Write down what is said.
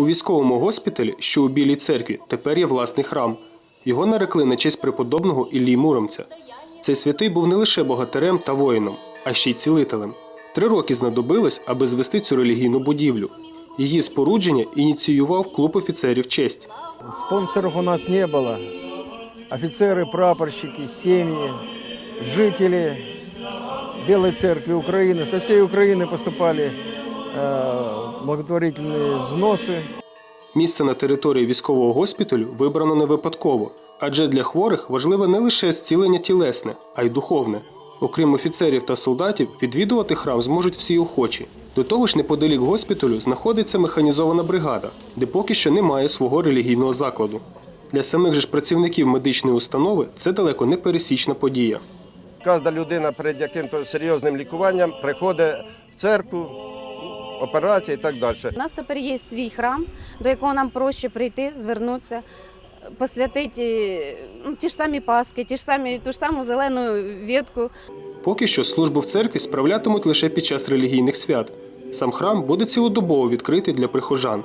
У військовому госпіталі, що у Білій церкві, тепер є власний храм. Його нарекли на честь преподобного Іллі Муромця. Цей святий був не лише богатирем та воїном, а ще й цілителем. Три роки знадобилось, аби звести цю релігійну будівлю. Її спорудження ініціював клуб офіцерів честь. Спонсоров у нас не было. Офицеры, прапорщики, семьи, жители Белой Церкви Украины. Со всей Украины поступали э, благотворительные взносы. Місце на території військового госпіталю вибрано не випадково, адже для хворих важливе не лише зцілення тілесне, а й духовне. Окрім офіцерів та солдатів, відвідувати храм зможуть всі охочі. До того ж, неподалік госпіталю знаходиться механізована бригада, де поки що немає свого релігійного закладу. Для самих же ж працівників медичної установи це далеко не пересічна подія. Кожна людина перед яким-то серйозним лікуванням приходить в церкву, операція і так далі. У нас тепер є свій храм, до якого нам проще прийти, звернутися, посвятити ну, ті ж самі паски, ті ж самі, ту ж саму зелену вітку. Поки що службу в церкві справлятимуть лише під час релігійних свят. Сам храм буде цілодобово відкритий для прихожан.